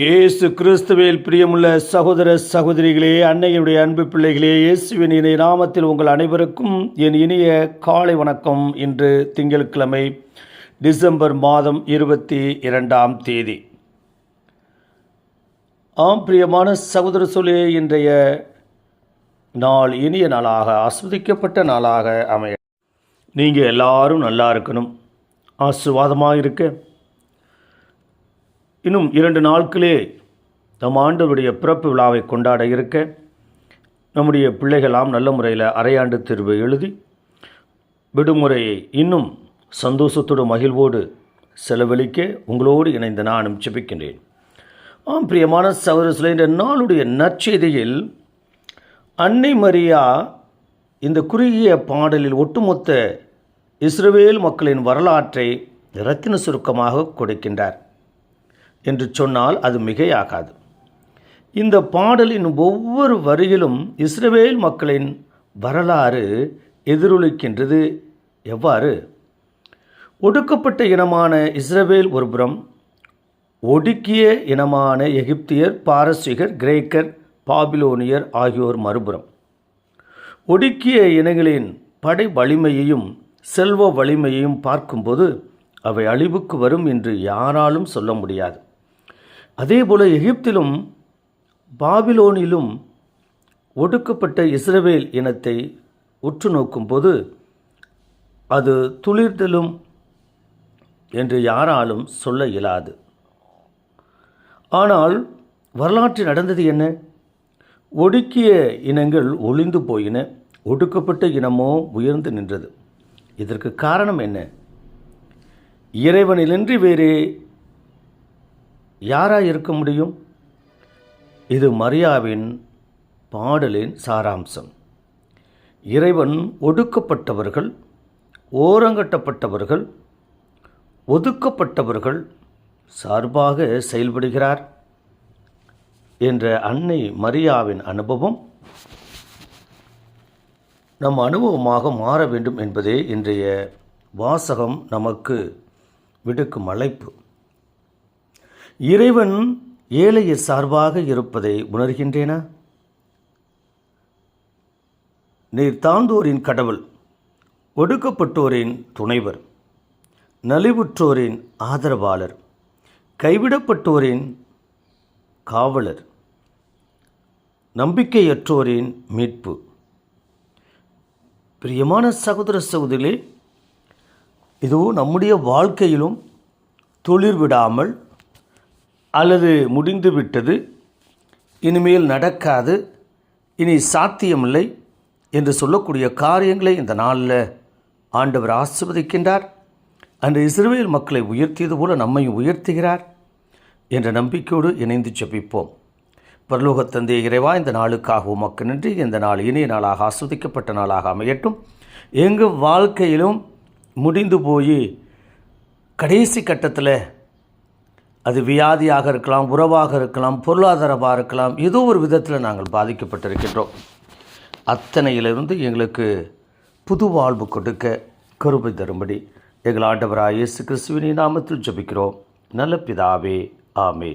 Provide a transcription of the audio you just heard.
இயேசு கிறிஸ்துவில் பிரியமுள்ள சகோதர சகோதரிகளே அன்னையுடைய அன்பு பிள்ளைகளே இயேசுவின் இணைய நாமத்தில் உங்கள் அனைவருக்கும் என் இனிய காலை வணக்கம். இன்று திங்கட்கிழமை டிசம்பர் மாதம் இருபத்தி இரண்டாம் தேதி. ஆம் பிரியமான சகோதர சொல்லே இன்றைய நாள் இனிய நாளாக ஆஸ்வதிக்கப்பட்ட நாளாக அமைய நீங்கள் எல்லாரும் நல்லா இருக்கணும். ஆசிர்வாதமாக இருக்க இன்னும் இரண்டு நாட்களே நம் ஆண்டவருடைய பிறப்பு விழாவை கொண்டாட இருக்க நம்முடைய பிள்ளைகளாம் நல்ல முறையில் அரையாண்டு தேர்வு எழுதி விடுமுறையை இன்னும் சந்தோஷத்தோடு மகிழ்வோடு செலவழிக்க உங்களோடு இணைந்து நானும் ஜெபிக்கின்றேன். ஆம் பிரியமான சகோதர இந்த நாளுடைய நற்செய்தியில் அன்னை மரியா இந்த குறுகிய பாடலில் ஒட்டுமொத்த இஸ்ரவேல் மக்களின் வரலாற்றை இரத்தின சுருக்கமாக கொடுக்கின்றார். என்று சொன்னால் அது மிகையாகாது. இந்த பாடலின் ஒவ்வொரு வரியிலும் இஸ்ரவேல் மக்களின் வரலாறு எதிரொலிக்கின்றது. எவ்வாறு? ஒடுக்கப்பட்ட இனமான இஸ்ரவேல் ஒருபுறம் ஒடுக்கிய இனமான எகிப்தியர் பாரசீகர் கிரேக்கர் பாபிலோனியர் ஆகியோர் மறுபுறம். ஒடுக்கிய இனங்களின் படை வலிமையையும் செல்வ வலிமையையும் பார்க்கும்போது அவை அழிவுக்கு வரும் என்று யாராலும் சொல்ல முடியாது. அதேபோல எகிப்திலும் பாபிலோனிலும் ஒடுக்கப்பட்ட இஸ்ரவேல் இனத்தை உற்று நோக்கும்போது அது துளிர்தலும் என்று யாராலும் சொல்ல இயலாது. ஆனால் வரலாற்றில் நடந்தது என்ன? ஒடுக்கிய இனங்கள் ஒளிந்து போயின ஒடுக்கப்பட்ட இனமோ உயர்ந்து நின்றது. இதற்கு காரணம் என்ன? இறைவனிலின்றி வேறு யாராக இருக்க முடியும்? இது மரியாவின் பாடலின் சாராம்சம். இறைவன் ஒடுக்கப்பட்டவர்கள் ஓரங்கட்டப்பட்டவர்கள் ஒதுக்கப்பட்டவர்கள் சார்பாக செயல்படுகிறார் என்ற அன்னை மரியாவின் அனுபவம் நம் அனுபவமாக மாற வேண்டும் என்பதே இன்றைய வாசகம் நமக்கு விடுக்கும் அழைப்பு. இறைவன் ஏழையர் சார்பாக இருப்பதை உணர்கின்றேனா? நீர் தாழ்ந்தோரின் கடவுள் ஒடுக்கப்பட்டோரின் துணைவர் நலிவுற்றோரின் ஆதரவாளர் கைவிடப்பட்டோரின் காவலர் நம்பிக்கையற்றோரின் மீட்பு. பிரியமான சகோதர சகோதரிகளே இதுவும் நம்முடைய வாழ்க்கையிலும் துளிர் விடாமல் அல்லது முடிந்து விட்டது இனிமேல் நடக்காது இனி சாத்தியமில்லை என்று சொல்லக்கூடிய காரியங்களை இந்த நாளில் ஆண்டவர் ஆசிர்வதிக்கின்றார். அன்று இஸ்ரேல் மக்களை உயர்த்தியது போல நம்மையும் உயர்த்துகிறார் என்ற நம்பிக்கையோடு இணைந்து ஜெபிப்போம். பரலோக இறைவா இந்த நாளுக்காக உமக்கு நின்று. இந்த நாள் இனிய நாளாக ஆஸ்வதிக்கப்பட்ட நாளாக அமையட்டும். எங்கள் வாழ்க்கையிலும் முடிந்து போய் கடைசி கட்டத்தில் அது வியாதியாக இருக்கலாம் உறவாக இருக்கலாம் பொருளாதாரமாக இருக்கலாம் ஏதோ ஒரு விதத்தில் நாங்கள் பாதிக்கப்பட்டிருக்கின்றோம். அத்தனையிலிருந்து எங்களுக்கு புது வாழ்வு கொடுக்க கருவை தரும்படி எங்கள் ஆண்டவராக இயேசு கிறிஸ்துவின் நாமத்தில் ஜபிக்கிறோம். நல்ல பிதாவே ஆமே